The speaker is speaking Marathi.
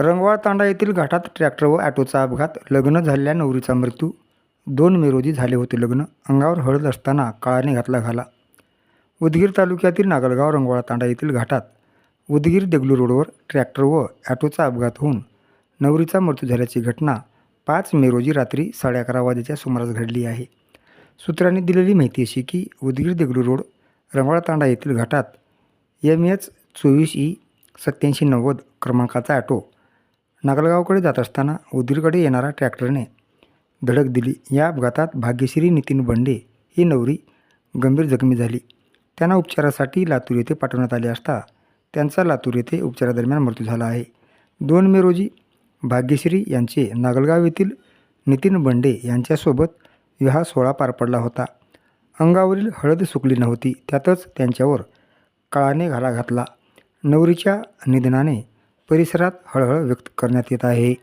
रंगवाळ तांडा येथील घाटात ट्रॅक्टर व ॲटोचा अपघात. लग्न झालेल्या नवरीचा मृत्यू. दोन मे रोजी झाले होते लग्न. अंगावर हळद असताना काळाने घातला घाला. उदगीर तालुक्यातील नागलगाव रंगवाळा तांडा येथील घाटात उदगीर देगलू रोडवर ट्रॅक्टर व ॲटोचा अपघात होऊन नवरीचा मृत्यू झाल्याची घटना पाच मे रोजी रात्री साडे अकरा वाजेच्या सुमारास घडली आहे. सूत्रांनी दिलेली माहिती अशी की उदगीर देगलू रोड रंगवाळा तांडा येथील घाटात एम एच चोवीस ई सत्याऐंशी नव्वद क्रमांकाचा ॲटो नागलगावकडे जात असताना उदगीरकडे येणारा ट्रॅक्टरने धडक दिली. या अपघातात भाग्यश्री नितीन बंडे ही नवरी गंभीर जखमी झाली. त्यांना उपचारासाठी लातूर येथे पाठवण्यात आले असता त्यांचा लातूर येथे उपचारादरम्यान मृत्यू झाला आहे. दोन मे रोजी भाग्यश्री यांचे नागलगाव येथील नितीन बंडे यांच्यासोबत विवाह सोहळा पार पडला होता. अंगावरील हळद सुकली नव्हती. त्यातच त्यांच्यावर काळाने घाला घातला. नवरीच्या निधनाने परिसरात हळहळ व्यक्त करण्यात येत आहे.